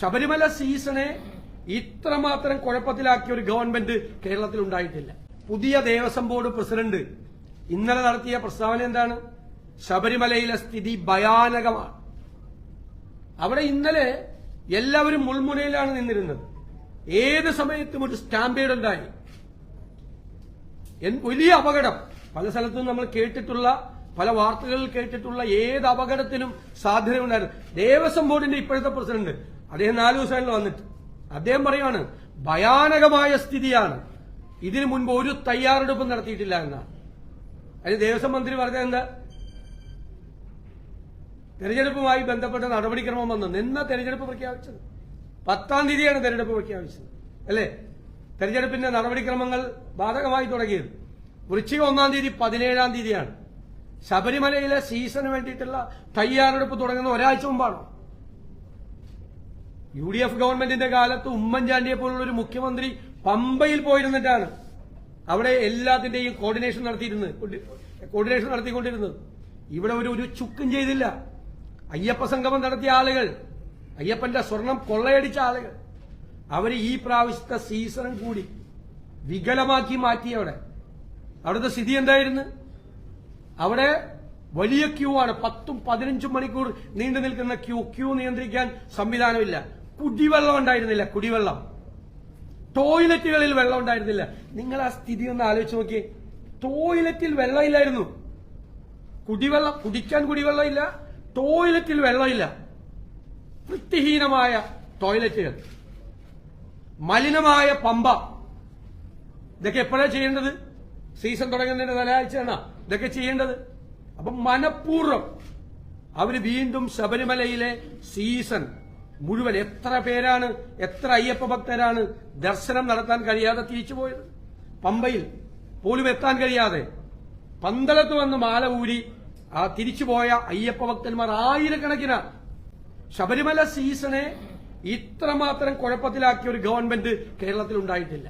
ശബരിമല സീസണെ ഇത്രമാത്രം കുഴപ്പത്തിലാക്കിയ ഒരു ഗവൺമെന്റ് കേരളത്തിൽ ഉണ്ടായിട്ടില്ല. പുതിയ ദേവസ്വം ബോർഡ് പ്രസിഡന്റ് ഇന്നലെ നടത്തിയ പ്രസ്താവന എന്താണ്? ശബരിമലയിലെ സ്ഥിതി ഭയാനകമാണ്. അവിടെ ഇന്നലെ എല്ലാവരും മുൾമുനയിലാണ് നിന്നിരുന്നത്. ഏത് സമയത്തും ഒരു സ്റ്റാമ്പേഡ് ഉണ്ടായി. വലിയ അപകടം. പല സ്ഥലത്തും നമ്മൾ കേട്ടിട്ടുള്ള പല വാർത്തകളിൽ കേട്ടിട്ടുള്ള ഏത് അപകടത്തിനും സാധ്യതയുണ്ടായിരുന്നു. ദേവസ്വം ബോർഡിന്റെ ഇപ്പോഴത്തെ പ്രസിഡന്റ് അദ്ദേഹം നാല് ദിവസങ്ങളിൽ വന്നിട്ട്. അദ്ദേഹം പറയാണ് ഭയാനകമായ സ്ഥിതിയാണ്. ഇതിനു മുൻപ് ഒരു തയ്യാറെടുപ്പും നടത്തിയിട്ടില്ല എന്നാണ്. അതിന് ദേവസ്വം മന്ത്രി പറഞ്ഞത് എന്താ? തെരഞ്ഞെടുപ്പുമായി ബന്ധപ്പെട്ട നടപടിക്രമം വന്നു. നിന്ന തെരഞ്ഞെടുപ്പ് പ്രഖ്യാപിച്ചത്. പത്താം തീയതിയാണ് തെരഞ്ഞെടുപ്പ് പ്രഖ്യാപിച്ചത്. അല്ലേ? തെരഞ്ഞെടുപ്പിന്റെ നടപടിക്രമങ്ങൾ ബാധകമായി തുടങ്ങിയത്. വൃശ്ചിക ഒന്നാം തീയതി പതിനേഴാം തീയതിയാണ്. ശബരിമലയിലെ സീസണിന് വേണ്ടിയിട്ടുള്ള തയ്യാറെടുപ്പ് തുടങ്ങുന്ന ഒരാഴ്ച മുമ്പാണ്? യു ഡി എഫ് ഗവൺമെന്റിന്റെ കാലത്ത് ഉമ്മൻചാണ്ടിയെ പോലുള്ള ഒരു മുഖ്യമന്ത്രി പമ്പയിൽ പോയിരുന്നിട്ടാണ് അവിടെ എല്ലാത്തിന്റെയും കോർഡിനേഷൻ നടത്തിയിരുന്നത്. കോർഡിനേഷൻ നടത്തിക്കൊണ്ടിരുന്നത്. ഇവിടെ ഒരു ഒരു ചുക്കും ചെയ്തില്ല. അയ്യപ്പ സംഗമം നടത്തിയ ആളുകൾ അയ്യപ്പന്റെ സ്വർണം കൊള്ളയടിച്ച ആളുകൾ അവർ ഈ പ്രാവശ്യത്തെ സീസണും കൂടി വികലമാക്കി മാറ്റി അവിടെ. അവിടുത്തെ സ്ഥിതി എന്തായിരുന്നു? അവിടെ വലിയ ക്യൂ ആണ്. പത്തും പതിനഞ്ചും മണിക്കൂർ നീണ്ടു നിൽക്കുന്ന ക്യൂ ക്യൂ നിയന്ത്രിക്കാൻ സംവിധാനമില്ല. കുടിവെള്ളം ഉണ്ടായിരുന്നില്ല കുടിവെള്ളം. ടോയ്ലറ്റുകളിൽ വെള്ളം ഉണ്ടായിരുന്നില്ല. നിങ്ങൾ ആ സ്ഥിതി ഒന്ന് ആലോചിച്ച് നോക്കിയേ. ടോയ്ലറ്റിൽ വെള്ളമില്ലായിരുന്നു കുടിവെള്ളം കുടിക്കാൻ കുടിവെള്ളമില്ല ടോയ്ലറ്റിൽ വെള്ളമില്ല വൃത്തിഹീനമായ ടോയ്ലറ്റുകൾ മലിനമായ പമ്പ. ഇതൊക്കെ എപ്പോഴാണ് ചെയ്യേണ്ടത്? സീസൺ തുടങ്ങുന്നതിന്റെ തലയാഴ്ചയാണ്? ഇതൊക്കെ ചെയ്യേണ്ടത്? അപ്പം മനഃപൂർവം അവർ വീണ്ടും ശബരിമലയിലെ സീസൺ മുഴുവൻ എത്ര പേരാണ് എത്ര അയ്യപ്പ ഭക്തരാണ് ദർശനം നടത്താൻ കഴിയാതെ തിരിച്ചുപോയത് പമ്പയിൽ പോലും എത്താൻ കഴിയാതെ പന്തളത്ത് വന്ന് മാല ഊരി ആ തിരിച്ചുപോയ അയ്യപ്പ ഭക്തന്മാർ ആയിരക്കണക്കിനാണ് ശബരിമല സീസണെ ഇത്രമാത്രം കുഴപ്പത്തിലാക്കിയ ഒരു ഗവൺമെന്റ് കേരളത്തിൽ ഉണ്ടായിട്ടില്ല.